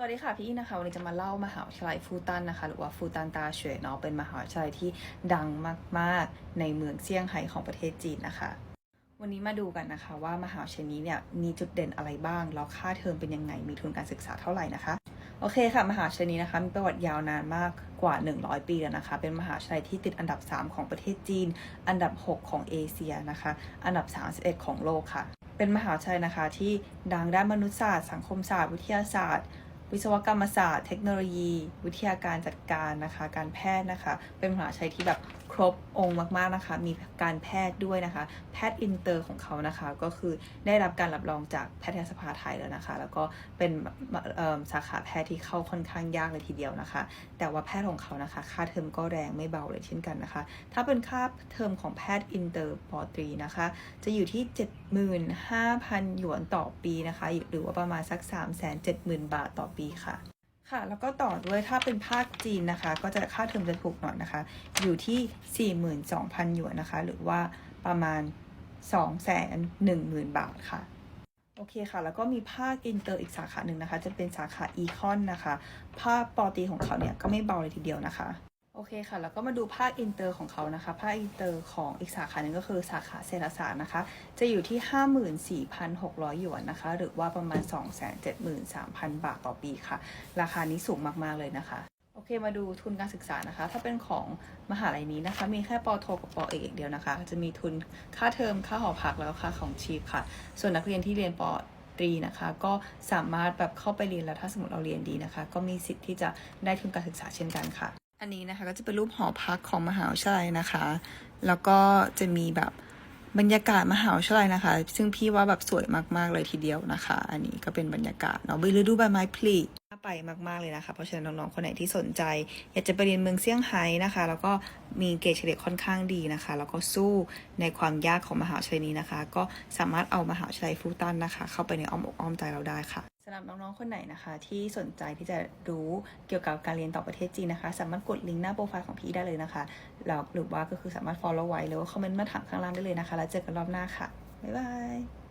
สวัสดีค่ะพี่อีนะคะวันนี้จะมาเล่ามหาวิทยาลัยฟูตันนะคะ หรือว่าฟูตันตาเฉวยเนาะเป็นมหาวิทยาลัยที่ดังมาก ๆ ในเมืองเซี่ยงไฮ้ของประเทศจีนนะคะ วันนี้มาดูกันนะคะว่ามหาวิทยาลัยนี้เนี่ยมีจุดเด่นอะไรบ้างแล้วค่าเทอมเป็นยังไงมีทุนการศึกษาเท่าไหร่นะคะโอเคค่ะ มหาวิทยาลัยนี้นะคะมีประวัติยาวนานมากกว่า 100 ปีแล้วนะคะ เป็นมหาวิทยาลัยที่ติดอันดับ 3 ของประเทศจีน อันดับ 6 ของเอเชียนะคะ อันดับ 31 ของโลกค่ะ เป็นมหาวิทยาลัยนะคะที่ดังด้านมนุษยศาสตร์ สังคมศาสตร์ วิทยาศาสตร์ วิศวกรรมศาสตร์ เทคโนโลยี วิทยาการจัดการนะคะ การแพทย์นะคะ เป็นมหาวิทยาลัยที่แบบครบองค์มากๆนะคะ มีการแพทย์ด้วยนะคะ แพทย์อินเตอร์ของเขานะคะ ก็คือได้รับการรับรองจากแพทยสภาไทยแล้วนะคะ แล้วก็เป็นสาขาแพทย์ที่เข้าค่อนข้างยากเลยทีเดียวนะคะ แต่ว่าแพทย์ของเขานะคะ ค่าเทอมก็แรงไม่เบาเลยเช่นกันนะคะ ถ้าเป็นค่าเทอมของแพทย์อินเตอร์ปอตรีนะคะ จะอยู่ที่ 75,000 หยวนต่อปีนะคะ หรือว่าประมาณสัก 370,000 บาทต่อปีค่ะ ค่ะ แล้วก็ต่อด้วยถ้าเป็นภาคจีนนะคะ ก็จะค่าเทอมจะถูกหน่อยนะคะ อยู่ที่ 42,000หยวนนะคะ หรือว่าประมาณ 210,000 บาทค่ะโอเคค่ะ แล้วก็มีภาคอินเตอร์อีกสาขาหนึ่งนะคะ จะเป็นสาขาอีคอนนะคะ ภาคปอตีของเขาเนี่ยก็ไม่เบาเลยทีเดียวนะคะ โอเคค่ะ แล้วก็มาดูภาคอินเตอร์ของเขานะคะ ภาคอินเตอร์ของอีกสาขาหนึ่งก็คือสาขาเศรษฐศาสตร์นะคะ จะอยู่ที่ 54,600 หยวนนะคะ หรือว่าประมาณ 273,000 บาทต่อปีค่ะ ราคานี้สูงมาก ๆ เลยนะคะ โอเค มาดูทุนการศึกษานะคะ ถ้าเป็นของมหาลัยนี้นะคะ มีแค่ปอโทกับปอเอกเดียวนะคะ จะมีทุนค่าเทอม ค่าหอพักแล้วค่าของชีพค่ะ ส่วนนักเรียนที่เรียนปอตรีนะคะก็สามารถแบบเข้าไปเรียนแล้วถ้าสมมติเราเรียนดีนะคะ ก็มีสิทธิ์ที่จะได้ทุนการศึกษาเช่นกันค่ะ อันนี้นะคะก็จะเป็นรูปหอพักของมหาวิทยาลัยนะคะ แล้วก็จะมีแบบบรรยากาศมหาวิทยาลัยนะคะ ซึ่งพี่ว่าแบบสวยมากๆเลยทีเดียวนะคะ อันนี้ก็เป็นบรรยากาศเนาะฤดูใบไม้ผลิน่าไปมากๆเลยนะคะ เพราะฉะนั้นน้องๆคนไหนที่สนใจ อยากจะไปเรียนเมืองเซี่ยงไฮ้นะคะ แล้วก็มีเกรดเฉลี่ยค่อนข้างดีนะคะ แล้วก็สู้ในความยากของมหาวิทยาลัยนี้นะคะ ก็สามารถเอามหาวิทยาลัยฟูตันนะคะ เข้าไปในอ้อมอกอ้อมใจเราได้ค่ะำหรับน้องๆ คนไหนนะคะ ที่สนใจที่จะรู้เกี่ยวกับการเรียนต่อประเทศจีนนะคะ สามารถกดลิงก์หน้าโปรไฟล์ของพี่ได้เลยนะคะแล้วหรือว่าก็คือสามารถ follow ไว้หรือว่าคอมเมนต์มาถามข้างล่างได้เลยนะคะ แล้วเจอกันรอบหน้าค่ะ บ๊ายบาย